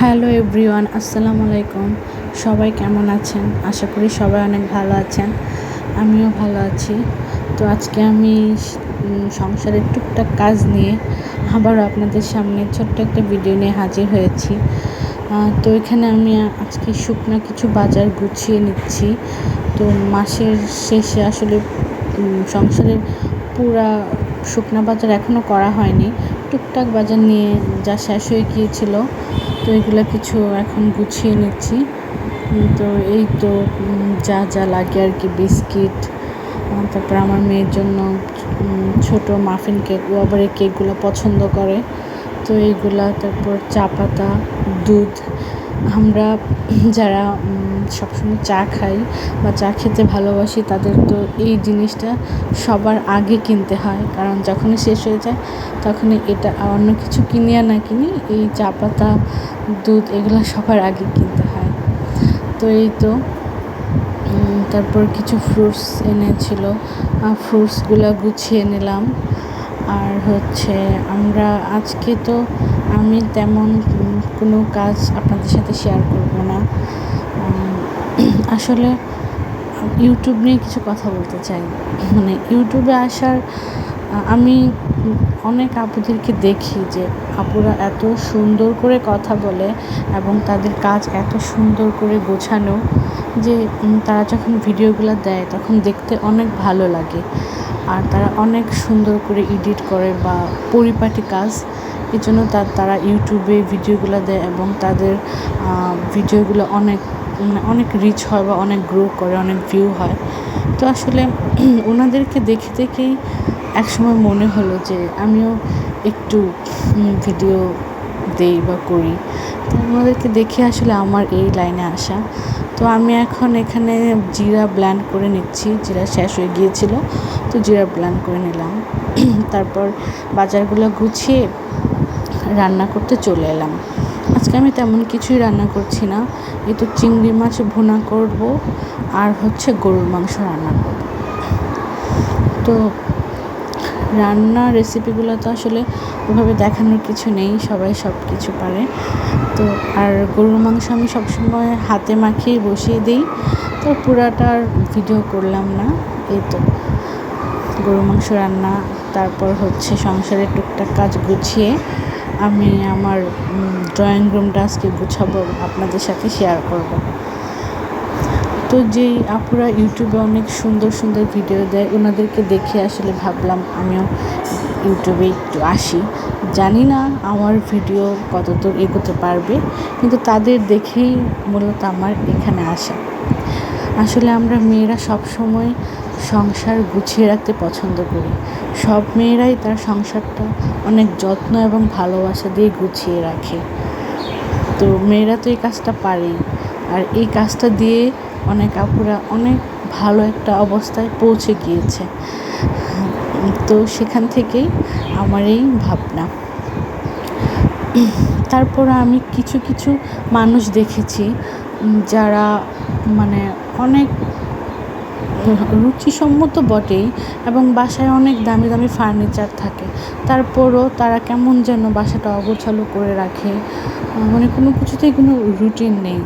Hello everyone, আসসালামু আলাইকুম। সবাই কেমন আছেন? আশা করি সবাই অনেক ভালো আছেন। আমিও ভালো আছি। তো আজকে আমি সংসারের টুকটাক কাজ নিয়ে আবারও আপনাদের সামনে ছোট্ট একটা ভিডিও নিয়ে হাজির হয়েছি। তো এখানে আমি আজকে শুকনা কিছু বাজার গুছিয়ে নিচ্ছি। তো মাসের শেষে আসলে সংসারের পুরা শুকনা বাজার এখনও করা হয়নি। টুকটাক বাজার নিয়ে যা শেষ হয়ে গিয়েছিল, তো এগুলো কিছু এখন গুছিয়ে নিচ্ছি। তো এই তো যা যা লাগে আর কি, বিস্কিট তারপর আমার মেয়ের জন্য ছোট মাফিন কেক ও আবার এই কেকগুলো পছন্দ করে। তো এইগুলা, তারপর চা পাতা, দুধ, আমরা যারা সবসময় চা খাই বা চা খেতে ভালোবাসি, তাদের তো এই জিনিসটা সবার আগে কিনতে হয়। কারণ যখনই শেষ হয়ে যায়, তখনই এটা অন্য কিছু কিনি আর না কিনি, এই চা পাতা, দুধ এগুলো সবার আগে কিনতে হয়। তো এই তো তারপর কিছু ফ্রুটস এনেছিল। ফ্রুটসগুলো গুছিয়ে নিলাম। আর হচ্ছে আমরা আজকে তো আমি তেমন কোনো কাজ আপনাদের সাথে শেয়ার করব না। আসলে ইউটিউব নিয়ে কিছু কথা বলতে চাই। মানে ইউটিউবে আসার আমি অনেক আপুদেরকে দেখি যে আপুরা এত সুন্দর করে কথা বলে এবং তাদের কাজ এত সুন্দর করে গোছানো যে তারা যখন ভিডিওগুলো দেয় তখন দেখতে অনেক ভালো লাগে। আর তারা অনেক সুন্দর করে এডিট করে বা পরিপাটি কাজ এই জন্য তার তারা ইউটিউবে ভিডিওগুলো দেয় এবং তাদের ভিডিওগুলো অনেক মানে অনেক রিচ হয় বা অনেক গ্রো করে, অনেক ভিউ হয়। তো আসলে ওনাদেরকে দেখে দেখেই একসময় মনে হলো যে আমিও একটু ভিডিও দেই বা করি। তো ওনাদেরকে দেখে আসলে আমার এই লাইনে আসা। তো আমি এখন এখানে জিরা ব্ল্যান্ড করে নিচ্ছি। জিরা শেষ হয়ে গিয়েছিল। তো জিরা ব্ল্যান্ড করে নিলাম। তারপর বাজারগুলো গুছিয়ে রান্না করতে চলে এলাম। আজকে আমি তেমন কিছুই রান্না করছি না। এই তো চিংড়ি মাছ ভুনা করব আর হচ্ছে গরুর মাংস রান্না করব। তো রান্নার রেসিপিগুলো তো আসলে ওভাবে দেখানোর কিছু নেই, সবাই সব কিছু পারে। তো আর গরুর মাংস আমি সবসময় হাতে মাখিয়ে বসিয়ে দিই। তো পুরাটার ভিডিও করলাম না। এই তো গরু মাংস রান্না, তারপর হচ্ছে সংসারের টুকটাক কাজ গুছিয়ে আমি আমার ড্রয়িং রুমটা আজকে গুছাবো, আপনাদের সাথে শেয়ার করব। তো যেই আপুরা ইউটিউবে অনেক সুন্দর সুন্দর ভিডিও দেয় ওনাদেরকে দেখে আসলে ভাবলাম আমিও ইউটিউবে একটু আসি। জানি না আমার ভিডিও কতদূর এগোতে পারবে, কিন্তু তাদের দেখেই মূলত আমার এখানে আসা। আসলে আমরা মেয়েরা সব সময় সংসার গুছিয়ে রাখতে পছন্দ করি। সব মেয়েরাই তার সংসারটা অনেক যত্ন এবং ভালোবাসা দিয়ে গুছিয়ে রাখে। তো মেয়েরা তো এই কাজটা পারেই। আর এই কাজটা দিয়ে অনেক আপুরা অনেক ভালো একটা অবস্থায় পৌঁছে গিয়েছে। তো সেখান থেকেই আমার এই ভাবনা। তারপর আমি কিছু কিছু মানুষ দেখেছি যারা মানে অনেক রুচিসম্মত বটেই এবং বাসায় অনেক দামি দামি ফার্নিচার থাকে। তারপরও তারা কেমন যেন বাসাটা অগোছালো করে রাখে। মানে কোনো কিছুতেই কোনো রুটিন নেই।